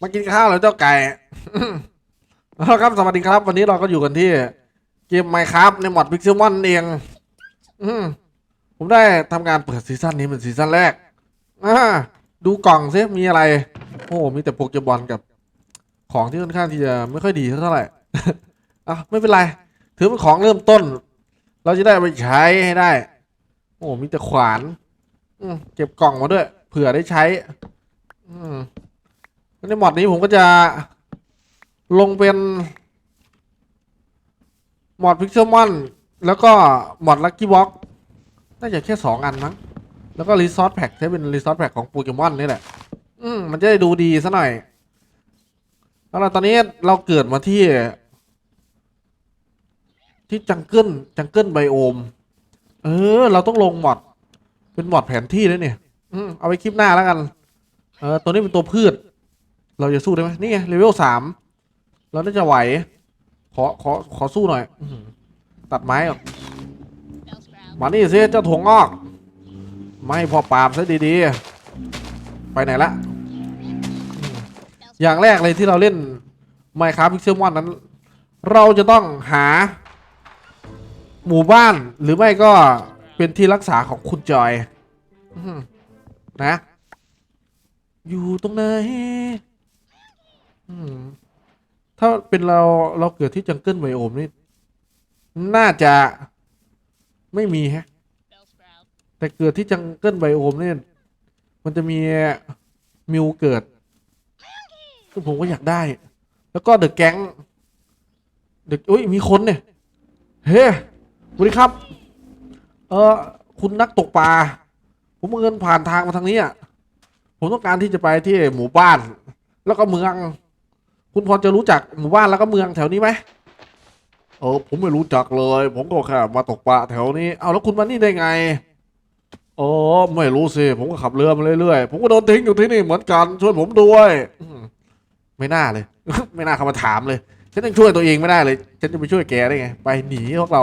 มากินข้าวแล้วเจ้าไก่เอาครับสวัสดีครับ วันนี้เราก็อยู่กันที่ เกมไมครับในมอดพิกซ์มอนเองอืผมได้ทำการเปิดซีซั่นนี้เป็นซีซั่นแรกดูกล่องซิมีอะไร โอ้มีแต่โปเกมอนกับ ของที่ค่อนข้างที่จะไม่ค่อยดีเท่าไหร่อะไม่เป็นไร ถือเป็นของเริ่มต้น เราจะได้ไปใช้ให้ได้ โอ้มีแต่ขวานเก็บกล่องมาด้วย เผื่อได้ใช้ ในมอดนี้ผมก็จะลงเป็นมอดพิกเซลมอนแล้วก็มอดลั c กี้บ็อกน่าจะแค่สองอันมั้ง แล้วก็รีซอสแพ็กใช้เป็นรีซอสแพ็กของโปเกมอนนี่แหละ อืมมันจะได้ดูดีซะหน่อยแล้วเราตอนนี้เราเกิดมาที่ ที่จังเกิลจังเกิลไบโอม เออ เราต้องลงมอดเป็นมอดแผนที่ด้วยเนี่ย อืมเอาไว้คลิปหน้าแล้วกัน เออตัวนี้เป็นตัวพืช เราจะสู้ได้ไหมนี่ไงเลเวลสามเราน่าจะไหว ขอขอขอสู้หน่อยอตัดไม้ออกมานี่สิเจ้าถั่วงอก ไม่พอปาล์มซะดีๆ ไปไหนละ อย่างแรกเลยที่เราเล่น Minecraft Pixel Mon นั้น เราจะต้องหา หมู่บ้านหรือไม่ก็เป็นที่รักษาของคุณจอยนะ อยู่ตรงไหนถ้าเป็นเราเราเกิดที่จังเกิลไบโอมนี่ น่าจะไม่มีฮะ แต่เกิดที่จังเกิลไบโอมเนี่ย มันจะมีมิวเกิดซึ่งผมก็อยากได้ แล้วก็เดอะแก๊งเดอะอุ้ยมีคนเนี่ย เฮ้สวัสดีครับ เออคุณนักตกปลา ผมเงินผ่านทางมาทางนี้อะ ผมต้องการที่จะไปที่หมู่บ้าน แล้วก็เมือง คุณพอจะรู้จักหมู่บ้านแล้วก็เมืองแถวนี้ไหมเออผมไม่รู้จักเลย ผมก็แค่มาตกปลาแถวนี้ เอาแล้วคุณมานี่ได้ไงอ๋อไม่รู้สิผมก็ขับเรือมาเรื่อยๆผมก็โดนทิ้งอยู่ที่นี่เหมือนกันช่วยผมด้วยอืมไม่น่าเลย ไม่น่าเข้ามาถามเลย ฉันยังช่วยตัวเองไม่ได้เลย ฉันจะไปช่วยแกได้ไง ไปหนีพวกเรา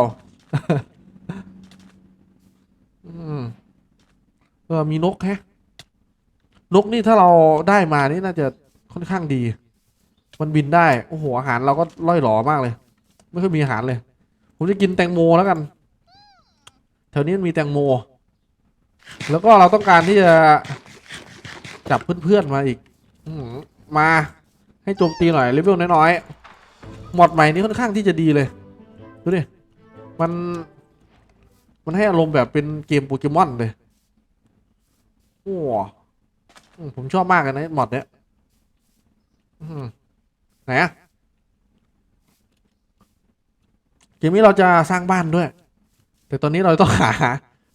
อืมเออมีนกแฮะ นกนี่ถ้าเราได้มานี่น่าจะค่อนข้างดี มันบินได้ โอ้โห อาหารเราก็ล่อยหลอมากเลย ไม่ค่อยมีอาหารเลย ผมจะกินแตงโมแล้วกัน แถวนี้มันมีแตงโม แล้วก็เราต้องการที่จะจับเพื่อนๆมาอีกอมาให้โจมตีหน่อยเลเวลน้อยๆ หมอดใหม่นี้ค่อนข้างที่จะดีเลย ดูดิ มัน มันให้อารมณ์แบบเป็นเกมโปเกมอนเลยโอ้ ผมชอบมากเลยนะหมอดเนี้ยไหนอะเกมนี้เราจะสร้างบ้านด้วย แต่ตอนนี้เราต้องหา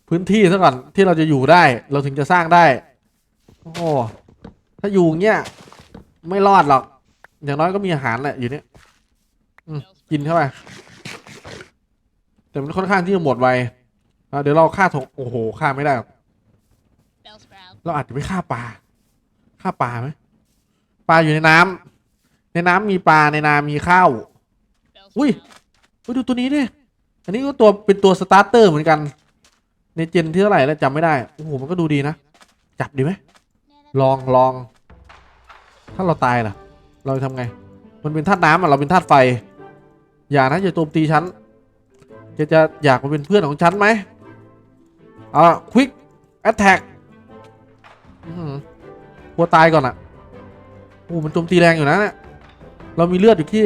พื้นที่ซะก่อนที่เราจะอยู่ได้ เราถึงจะสร้างได้ โอ้ถ้าอยู่เงี้ยไม่รอดหรอก อย่างน้อยก็มีอาหารแหละอยู่เนี้ยกินเข้าไปแต่มันค่อนข้างที่จะหมดไวเดี๋ยวเราฆ่าถงโอ้โหฆ่าไม่ได้หรอกเราอาจจะไปฆ่าปลา ฆ่าปลาไหมปลาอยู่ในน้ำในน้ำมีปลาในนามีข้าว อุ้ยไปดูตัวนี้ดิอันนี้ก็ตัวเป็นตัวสตาร์เตอร์เหมือนกัน ในเจนที่เท่าไหร่แล้วจำไม่ได้โอ้โหมันก็ดูดีนะจับดีไหมลองลอง ถ้าเราตายล่ะ เราจะทำไง มันเป็นธาตุน้ำอะเราเป็นธาตุไฟ อย่านะอย่าโจมตีฉันจะจะอยากมาเป็นเพื่อนของฉันไหมอ่าควิกแอตแทกก ลัวตายก่อนอะโอ้มันโจมตีแรงอยู่นะเนี่ยเรามีเลือดอยู่ที่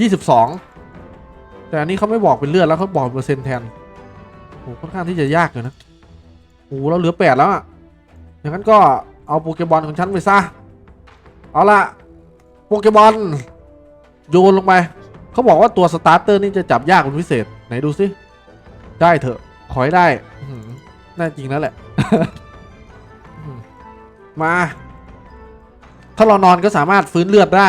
ยี่สิบสองแต่อันนี้เขาไม่บอกเป็นเลือดแล้วเขาบอกเปอร์เซ็นต์แทนโอ้ค่อนข้างที่จะยากอยู่นะโอ้เราเหลือแปดแล้วอะอย่างนั้นก็เอาโปเกมอนของฉันไปซะ เอาละโปเกมอนโยนลงไป เขาบอกว่าตัวสตาร์เตอร์นี่จะจับยากเป็นพิเศษ ไหนดูสิ ได้เถอะ ขอให้ได้ น่าจริงแล้วแหละ มา ถ้าเรานอนก็สามารถฟื้นเลือดได้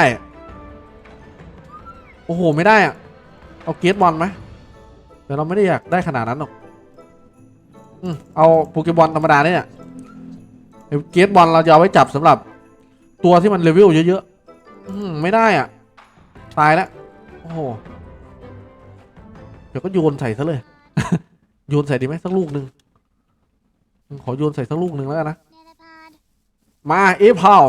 โอ้โห ไม่ได้อะเอาเกตบอลไหมแต่เราไม่ได้อยากได้ขนาดนั้นหรอกอืมเอาโปเกมอนธรรมดาเนี่ยเกตบอลเราจะเอาไว้จับสำหรับตัวที่มันเลเวลเยอะๆอืมไม่ได้อะ ตายแล้ว โอ้โห เดี๋ยวก็โยนใส่ซะเลย โยนใส่ดีไหมสักลูกหนึ่งขอโยนใส่สักลูกหนึ่งแล้วกันนะ มาเอฟพาว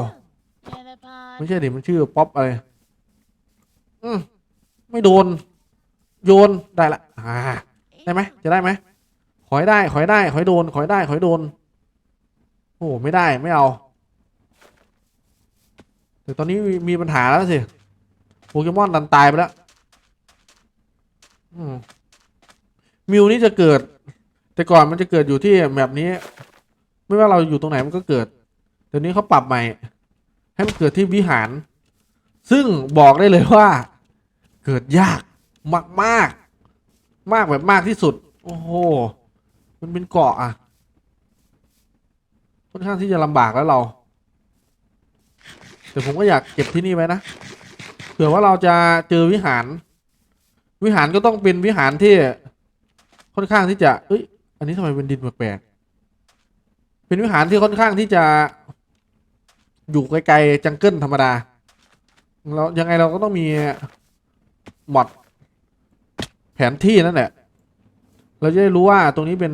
เทเลพอร์ตไม่ใช่ดิมันชื่อป๊อปอะไรอืมไม่โดน โยนได้ละอ่าได้ไหมจะได้ไหมขอให้ได้ขอให้ได้ขอให้โดนขอให้ได้ขอให้โดนโอ้ไม่ได้ไม่เอาแต่ตอนนี้มีมีปัญหาแล้วสิโปเกมอนดันตายไปแล้วอืมมิวนี่จะเกิด แต่ก่อนมันจะเกิดอยู่ที่แบบนี้ ไม่ว่าเราอยู่ตรงไหนมันก็เกิดเดี๋ยวนี้เขาปรับใหม่ ให้มันเกิดที่วิหาร ซึ่งบอกได้เลยว่า เกิดยากมากมากมากแบบมากที่สุด โอ้โห มันเป็นเกาะอะ ค่อนข้างที่จะลำบากแล้วเรา แต่ผมก็อยากเก็บที่นี่ไว้นะ เผื่อว่าเราจะเจอวิหาร วิหารก็ต้องเป็นวิหารที่ค่อนข้างที่จะ เอ้ย อันนี้ทำไมเป็นดินแปลกๆเป็นวิหารที่ค่อนข้างที่จะ อยู่ไกลๆจังเกิลธรรมดาเรายังไงเราก็ต้องมีมอดแผนที่นั่นแหละ เราจะได้รู้ว่าตรงนี้เป็น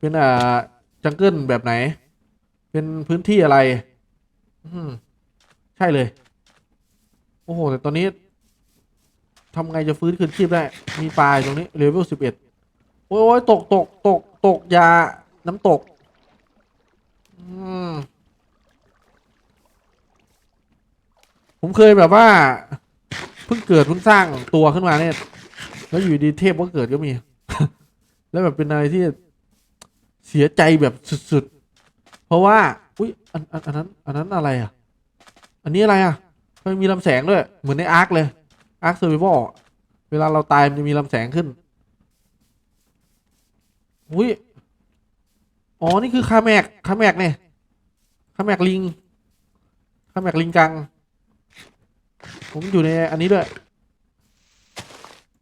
เป็นอ่าจังเกิลแบบไหน เป็นพื้นที่อะไร อืมใช่เลย โอ้โห แต่ตอนนี้ทำไงจะฟื้นคืนชีพได้ มีปลายตรงนี้เลเวลสิบเอ็ดโอ้ยตกตกตกตกยาน้ำตก ผมเคยแบบว่า เพิ่งเกิดเพิ่งสร้างตัวขึ้นมาเนี่ย แล้วอยู่ดีเทพก็เกิดก็มี แล้วแบบเป็นอะไรที่เสียใจแบบสุดๆ เพราะว่า อุ้ยอันอันอันนั้น อันนั้นอะไรอะ อันนี้อะไรอะมันมีลำแสงด้วย เหมือนในอาร์คเลย อาร์คเซอร์วิวเวลาเราตายมันจะมีลำแสงขึ้น อุ้ย อ๋อ นี่คือคาแมกคาแมกเนี่ยคาแมกลิงคาแมกลิงกัง ผมอยู่ในอันนี้ด้วย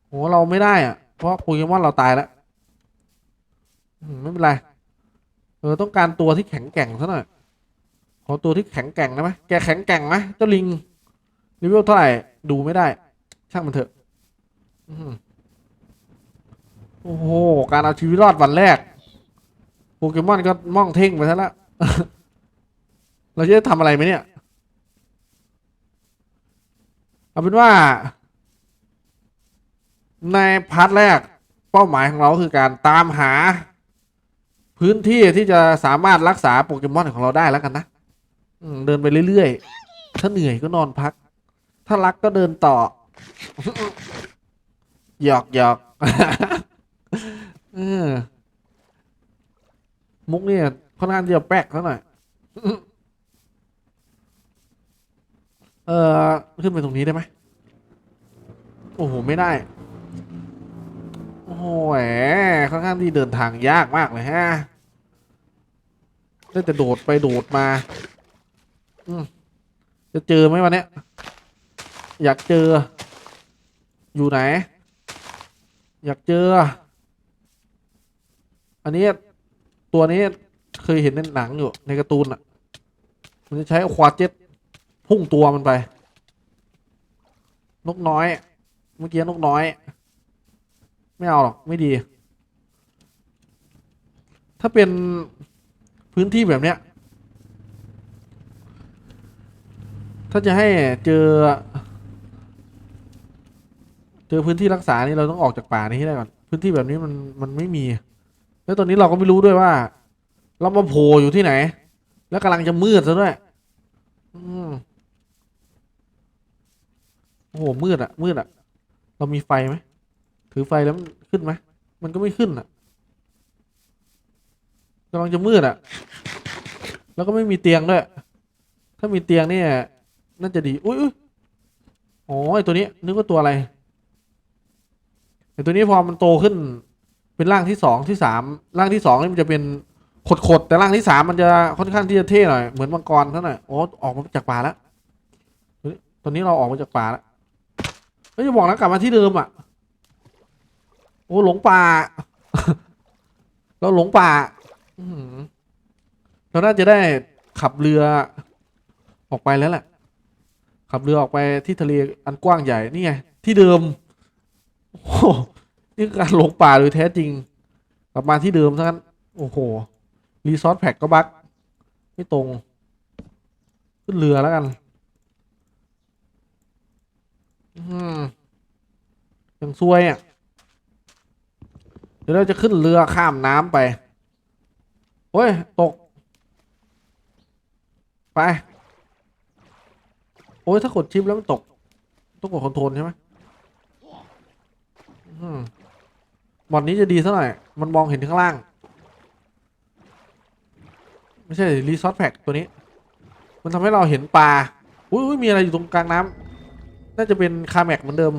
โหเราไม่ได้อะเพราะโปเกมอนเราตายแล้วไม่เป็นไร เออต้องการตัวที่แข็งแกร่งซะหน่อย ขอตัวที่แข็งแกร่งได้ไหมแกแข็งแกร่งไหมเจ้าลิงเลเวลเท่าไหร่ดูไม่ได้ ช่างมันเถอะโอ้โห การเอาชีวิตรอดวันแรก โปเกมอนก็ม่องเท่งไปซะแล้วเราจะทำอะไรไหมเนี่ย เอาเป็นว่า ในพาร์ทแรกเป้าหมายของเราคือการตามหา พื้นที่ที่จะสามารถรักษาโปเกมอนของเราได้แล้วกันนะเดินไปเรื่อยๆ ถ้าเหนื่อยก็นอนพัก ถ้ารักก็เดินต่อ หยอกหยอกเออ มุกเนี่ยค่อนข้างที่จะแปลกเท่าหน่อยเออขึ้นไปตรงนี้ได้ไหมโอ้โห ไม่ได้ โอ้โหแหมค่อนข้างที่เดินทางยากมากเลยฮะได้แต่โดดไปโดดมา อืมจะเจอไหมวันเนี้ย อยากเจอ อยู่ไหน อยากเจอ อันนี้ ตัวนี้เคยเห็นในหนังอยู่ในการ์ตูนอะ มันจะใช้ควาเจ็ตพุ่งตัวมันไป นกน้อย เมื่อกี้นกน้อย ไม่เอาหรอกไม่ดี ถ้าเป็นพื้นที่แบบเนี้ย ถ้าจะให้เจอ เจอพื้นที่รักษานี่เราต้องออกจากป่านี้ให้ได้ก่อน พื้นที่แบบนี้มันมันไม่มี แล้วตอนนี้เราก็ไม่รู้ด้วยว่า เรามาโผล่อยู่ที่ไหน แล้วกำลังจะมืดซะด้วยอโอ้โหมืดอะมืดอะเรามีไฟไหมถือไฟแล้วขึ้นไหมมันก็ไม่ขึ้นอะกำลังจะมืดอะแล้วก็ไม่มีเตียงด้วย ถ้ามีเตียงเนี่ยน่าจะดี อุ้ยอุ๊ยอ๋อไอตัวนี้นึกว่าตัวอะไรไอตัวนี้พอมันโตขึ้น เป็นร่างที่สองที่สามร่างที่สองนี่มันจะเป็นขดๆแต่ร่างที่สามมันจะค่อนข้างที่จะเท่หน่อยเหมือนมังกรเท่านั้นโอ้ออกมาจากป่าแล้วตอนนี้เราออกมาจากป่าแล้วเฮ้ยจะบอกนะกลับมาที่เดิมอะโอ้หลงป่า เราหลงป่าเราน่าจะได้ขับเรือออกไปแล้วแหละ ขับเรือออกไปที่ทะเลอันกว้างใหญ่นี่ไงที่เดิมโอ้ นี่การหลงป่าโดยแท้จริง กลับมาที่เดิมซะงั้นโอ้โห รีซอสแพ็กก็บักไม่ตรง ขึ้นเรือแล้วกันอืมยังซวยอะ เดี๋ยวเราจะขึ้นเรือข้ามน้ำไป โอ้ย ตก ไป โอ้ย ถ้ากดชิปแล้วมันตก ต้องกดคอนโทรลใช่ไหมอืม บอดนี้จะดีสักหน่อย มันมองเห็นข้างล่าง ไม่ใช่รีซอสแพ็กตัวนี้ มันทำให้เราเห็นปลา อุ้ยมีอะไรอยู่ตรงกลางน้ำน่าจะเป็นคาแม็กเหมือนเดิม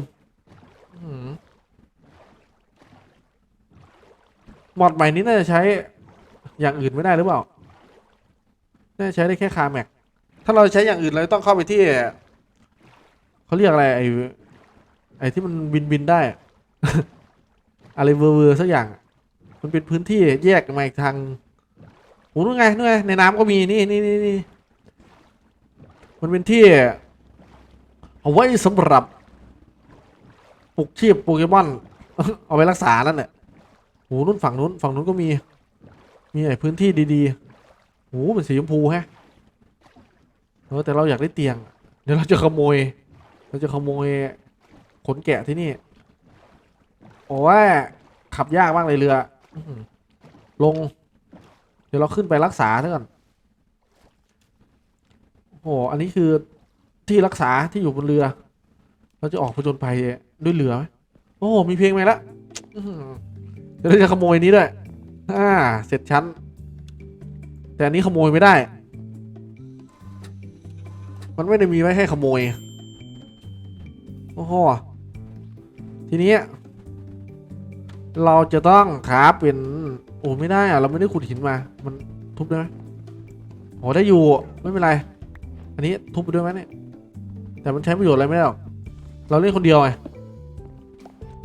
หมอดใหม่นี้น่าจะใช้อย่างอื่นไม่ได้หรือเปล่า น่าจะใช้ได้แค่คาแม็กถ้าเราใช้อย่างอื่นเราต้องเข้าไปที่เขาเรียกอะไรไอ้ไอ้ที่มันบินบินได้ อะไรเวอร์เวอร์สักอย่าง มันเป็นพื้นที่แยกมาอีกทางโอ้นู่นไงนู่นไงในน้ำก็มีนี่นี่นี่นี่มันเป็นที่ เอาไว้สำหรับปลุกชีพโปเกมอนเอาไว้รักษานั่นแหละโหนู่นฝั่งนู้นฝั่งนู้นก็มี มีไอ้พื้นที่ดีๆโหเป็นสีชมพูแฮะเออแต่เราอยากได้เตียง เดี๋ยวเราจะขโมย เราจะขโมยขนแกะที่นี่ โอ้ยขับยากมากเลยเรืออื้อหือลง เดี๋ยวเราขึ้นไปรักษาเถอะก่อนโอ้โหอันนี้คือที่รักษาที่อยู่บนเรือ เราจะออกผจญภัยด้วยเรือไหมโอ้โหมีเพลงไหมละอื้อหือเดี๋ยวเราจะขโมยนี้ด้วย อ่า เสร็จชั้น แต่อันนี้ขโมยไม่ได้ มันไม่ได้มีไว้ให้ขโมย โอ้โห ทีนี้ เราจะต้องคราฟเป็นโอ้ไม่ได้อะเราไม่ได้ขุดหินมา มันทุบได้ไหมโอ้ได้อยู่ไม่เป็นไร อันนี้ทุบไปด้วยไหมเนี่ยแต่มันใช้ประโยชน์อะไรไม่ได้หรอกเราเล่นคนเดียวไง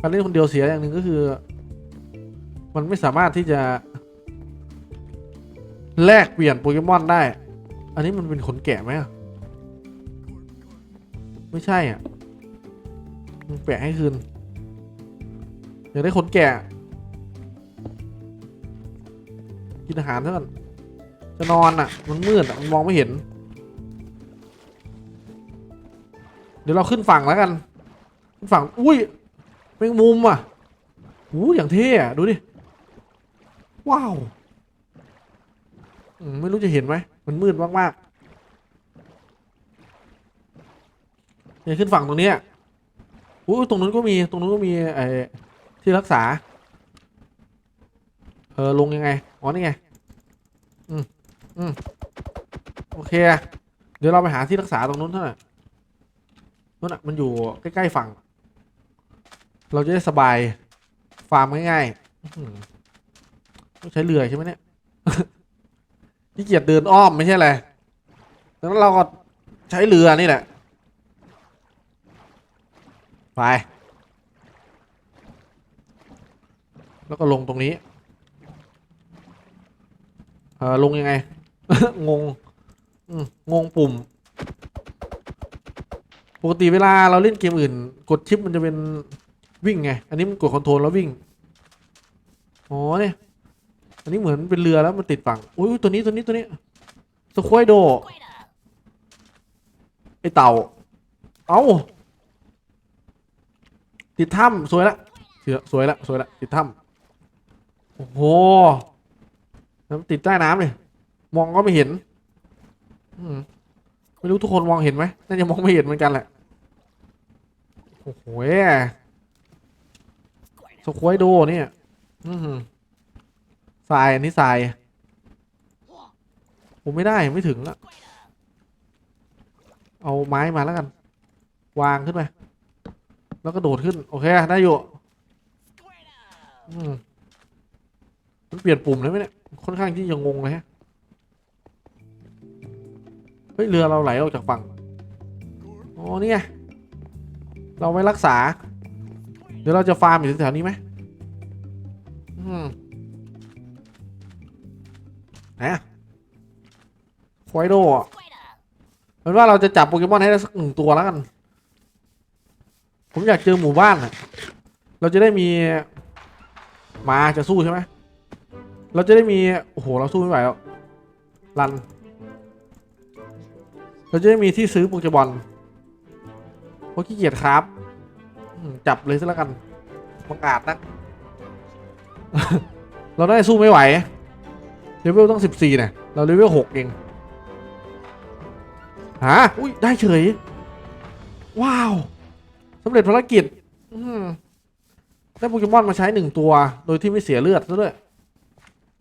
การเล่นคนเดียวเสียอย่างหนึ่งก็คือ มันไม่สามารถที่จะ แลกเปลี่ยนโปเกมอนได้ อันนี้มันเป็นขนแกะไหมไม่ใช่อะมันแปะให้คืน อยากได้ขนแกะ กินอาหารเท่ากันจะนอนอะ มันมืดอะ มันมองไม่เห็น เดี๋ยวเราขึ้นฝั่งแล้วกัน ขึ้นฝั่ง อุ้ยแมงมุมอะอู้อย่างเท่อะดูดิ ว้าวไม่รู้จะเห็นไหม มันมืดมากๆเนี่ยขึ้นฝั่งตรงเนี้ยอู้ตรงนู้นก็มี ตรงนู้นก็มีไอ้ ที่รักษา เออลงยังไง อ๋อ นี่ไง อืมอืมโอเค เดี๋ยวเราไปหาที่รักษาตรงนู้นเท่านั้นนู้นอะ มันอยู่ใกล้ๆฝั่ง เราจะได้สบาย ฟาร์มง่ายๆต้องใช้เรือใช่ไหมเนี่ยขี้เกียจเดินอ้อมไม่ใช่อะไรดังนั้นเราก็ใช้เรือนี่แหละ ไป แล้วก็ลงตรงนี้ เออลงยังไง งงงงปุ่ม ปกติเวลาเราเล่นเกมอื่น กดชิปมันจะเป็นวิ่งไง อันนี้มันกดคอนโทรลแล้ววิ่ง อ๋อเนี่ย อันนี้เหมือนเป็นเรือแล้วมันติดฝั่ง อุ้ยตัวนี้ตัวนี้ตัวนี้สควายโด ไอเต่า เอ้า ติดถ้ำสวยละเสือสวยละสวยละติดถ้ำ โอ้โหแล้วมันติดใต้น้ำเลยมองก็ไม่เห็นอไม่รู้ทุกคนมองเห็นไหมน่าจะมองไม่เห็นเหมือนกันแหละโอ้โหสควายโดเนี่ยอือหือทรายอันนี้ทรายผมไม่ได้ไม่ถึงอะเอาไม้มาแล้วกัน วางขึ้นไปแล้วก็โดดขึ้น โอเค ได้อยู่อืม มันเปลี่ยนปุ่มได้ไหมเนี่ย ค่อนข้างที่จะงงเลยฮะ เฮ้ย เรือเราไหลออกจากฝั่ง อ๋อเนี่ไงเราไว้รักษา เดี๋ยวเราจะฟาร์มอยู่แถวนี้ไหมอืมนะควายโดอะเป็นว่าเราจะจับโปเกมอนให้ได้สักหนึ่งตัวแล้วกัน ผมอยากเจอหมู่บ้านอะเราจะได้มีมาจะสู้ใช่ไหม เราจะได้มี โอ้โห เราสู้ไม่ไหวแล้วรัน เราจะได้มีที่ซื้อโปเกมอนเพราะขี้เกียจครับ จับเลยซะแล้วกันบังอาจนะ เราได้สู้ไม่ไหวเลเวลต้องสิบสี่เนี่ยเราเลเวลหกเองฮะอุ้ยได้เฉย ว้าวสำเร็จภารกิจได้โปเกมอนมาใช้หนึ่งตัว โดยที่ไม่เสียเลือดซะด้วย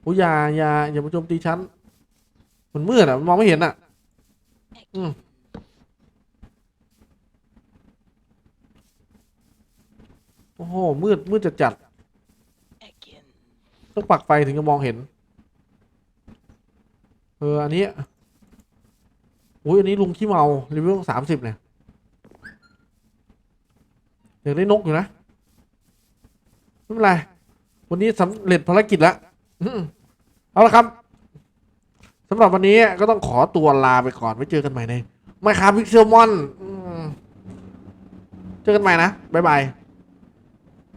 โอ้ยอย่าอย่าอย่ามาโจมตีฉันมันมืดอะมันมองไม่เห็นอะ อืมโอ้โหมืดมืดจัดจัดต้องปักไฟถึงจะมองเห็น เออ อันนี้โอ้ยอันนี้ลุงขี้เมารีวิวสามสิบเนี่ยอยากได้นกอยู่นะไม่เป็นไรวันนี้สำเร็จภารกิจแล้ว เอาละครับสำหรับวันนี้ก็ต้องขอตัวลาไปก่อนไว้เจอกันใหม่ในไม่ครับพิกเซลมอนเจอกันใหม่นะ บ๊ายบาย